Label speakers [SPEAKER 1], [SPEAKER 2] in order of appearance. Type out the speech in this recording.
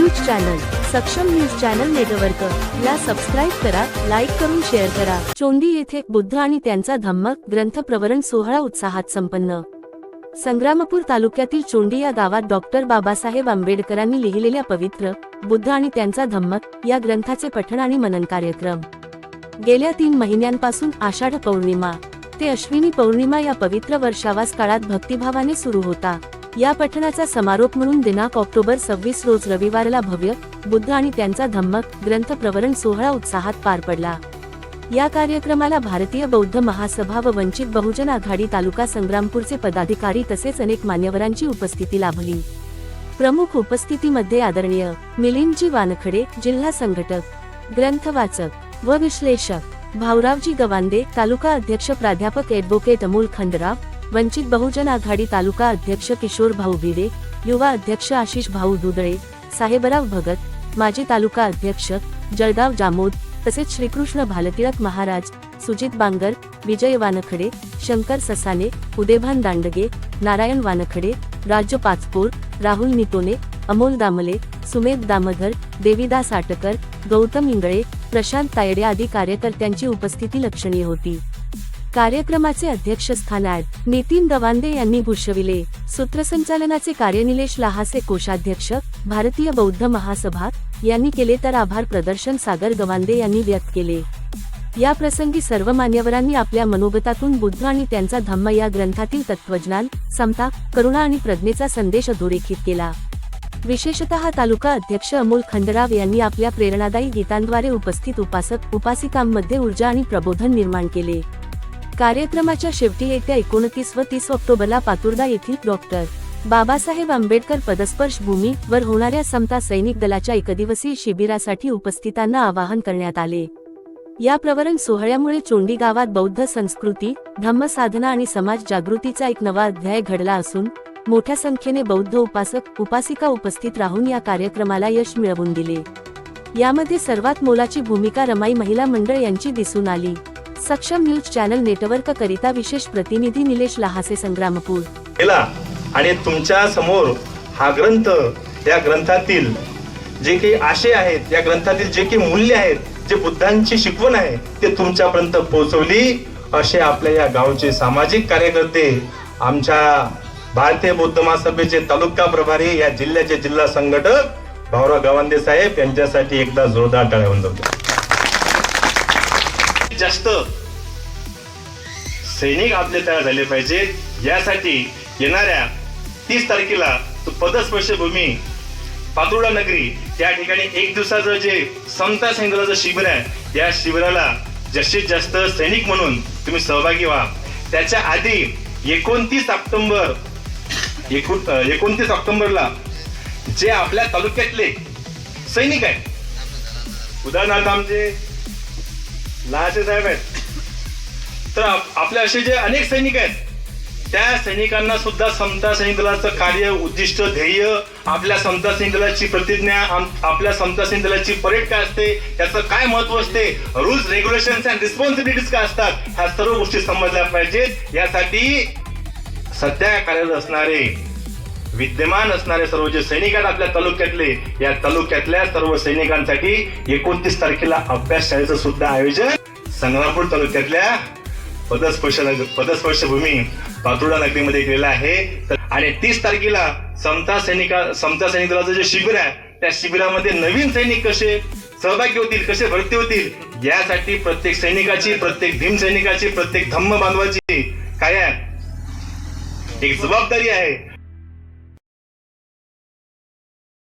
[SPEAKER 1] News channel Saksham news channel network. ला subscribe करा like करून शेअर करा. चोंडी येथे बुद्ध आणि त्यांचा धम्मक ग्रंथ प्रवरण सोहळा उत्साहात संपन्न. संग्रामपूर तालुक्यातील चोंडी या गावात डॉक्टर बाबासाहेब आंबेडकरांनी लिहिलेल्या पवित्र बुद्ध आणि त्यांचा धम्मक या ग्रंथाचे पठण आणि मनन कार्यक्रम. गेल्या तीन महिन्यांपासून आषाढ पौर्णिमा. ते अश्विनी पौर्णिमा या पवित्र वर्षावास काळात भक्तिभावाने सुरू होता. या पठणाचा समारोप म्हणून दिनांक ऑक्टोबर सव्वीस रोज रविवारला भव्य बुद्ध आणि त्यांचा धम्मक ग्रंथ प्रवरण सोहळा उत्साहात पार पडला. या कार्यक्रमाला भारतीय बौद्ध महासभा व वंचित बहुजन आघाडी तालुका संग्रामपूरचे पदाधिकारी तसेच अनेक मान्यवरांची उपस्थिती लाभली. प्रमुख उपस्थितीमध्ये आदरणीय मिलिंदजी वानखडे जिल्हा संघटक ग्रंथवाचक व विश्लेषक भाऊरावजी गवांदे तालुका अध्यक्ष प्राध्यापक ॲडव्होकेट अमोल खंडराव वंचित बहुजन आघाडी तालुका अध्यक्ष किशोर भाऊ भिडे युवा अध्यक्ष आशिष भाऊ दुदळे साहेबराव भगत माजी तालुका अध्यक्ष जळगाव जामोद तसेच श्रीकृष्ण भालतिळक महाराज सुजित बांगर विजय वानखडे शंकर ससाने उदेभान दांडगे नारायण वानखडे राज्य पाचपूर राहुल नितोने अमोल दामले सुमेध दामधर देविदास आटकर गौतम इंगळे प्रशांत तायडे आदी कार्यकर्त्यांची उपस्थिती लक्षणीय होती. कार्यक्रमाचे अध्यक्षस्थानात नितीन दवांदे यांनी भूषविले. सूत्रसंचालनाचे कार्य निलेश लहासे कोषाध्यक्ष भारतीय बौद्ध महासभा यांनी केले तर आभार प्रदर्शन सागर गवांदे यांनी व्यक्त केले. या प्रसंगी सर्व मान्यवरांनी आपल्या मनोगतातून बुद्ध आणि त्यांचा धम्म या ग्रंथातील तत्वज्ञान समता करुणा आणि प्रज्ञेचा संदेश अधोरेखित केला. विशेषतः तालुका अध्यक्ष अमोल खंडराव यांनी आपल्या प्रेरणादायी गीतांद्वारे उपस्थित उपासक उपासिकांमध्ये ऊर्जा आणि प्रबोधन निर्माण केले. कार्यक्रमाच्या शेवटी येत्या एकोणतीस व तीस ऑक्टोबरला पातुर्दा येथील डॉक्टर बाबासाहेब आंबेडकर पदस्पर्श भूमी वर होणाऱ्या समता सैनिक दलाच्या एकदिवसीय शिबिरासाठी उपस्थितांना आवाहन करण्यात आले. या प्रवरण सोहळ्यामुळे चोंडी गावात बौद्ध संस्कृती धम्मसाधना आणि समाज जागृतीचा एक नवा अध्याय घडला असून मोठ्या संख्येने बौद्ध उपासक उपासिका उपस्थित राहून या कार्यक्रमाला यश मिळवून दिले. यामध्ये सर्वात मोलाची भूमिका रमाई महिला मंडळ यांची दिसून आली. सक्षम न्यूज चॅनल नेटवर्क करिता विशेष प्रतिनिधी निलेश लहासे संग्रामपूर.
[SPEAKER 2] केला. आणि तुमच्यासमोर हा ग्रंथ या ग्रंथातील जे काही आशय आहेत या ग्रंथातील जे काही मूल्य आहेत जे बुद्धांची शिकवण आहे ते तुमच्यापर्यंत पोहोचवली असे आपल्या या गावचे सामाजिक कार्यकर्ते आमच्या भारतीय बौद्ध महासभेचे तालुका प्रभारी या जिल्ह्याचे जिल्हा संघटक भाऊराव गवांदे साहेब यांच्यासाठी एकदा जोरदार टाळ्या होऊन जास्त सैनिक आपले तयार झाले पाहिजेत यासाठी येणाऱ्या तीस तारखेला तो पदस्पर्श भूमी पातुर्डा नगरी त्या ठिकाणी एक दिवसाचं जे समता सैनिकाचं शिबिर आहे या शिबिराला जास्तीत जास्त सैनिक म्हणून तुम्ही सहभागी व्हा. त्याच्या आधी एकोणतीस ऑक्टोंबर एकूण एकोणतीस ऑक्टोबरला जे आपल्या तालुक्यातले सैनिक आहेत उदाहरणार्थ आमचे लहाचे साहेब आहेत तर आपले असे जे अनेक सैनिक आहेत त्या सैनिकांना सुद्धा समता सैनिक दलाचं कार्य उद्दिष्ट ध्येय आपल्या समता सैनिक दलाची प्रतिज्ञा आपल्या समता सैनिक दलाची परेड काय असते त्याचं काय महत्त्व असते रूल्स रेग्युलेशन अँड रिस्पॉन्सिबिलिटीज काय असतात ह्या सर्व गोष्टी समजल्या पाहिजेत. यासाठी सध्या कार्यरत असणारे विद्यमान असणारे सर्व जे सैनिक आहेत आपल्या तालुक्यातले या तालुक्यातल्या सर्व सैनिकांसाठी एकोणतीस तारखेला अभ्यास शाळेचं सुद्धा आयोजन. संग्रामपूर तालुक्यातल्या पदस्पर्श पदस्पर्श भूमी पातुर्डा नगरीमध्ये केलेलं आहे. आणि तीस तारखेला समता सैनिका समता सैनिक दलाचं जे शिबिर आहे त्या शिबिरामध्ये नवीन सैनिक कसे सहभागी होतील कसे भरती होतील यासाठी प्रत्येक सैनिकाची प्रत्येक भीम सैनिकाची प्रत्येक धम्म बांधवाची काय आहे? एक जबाबदारी आहे.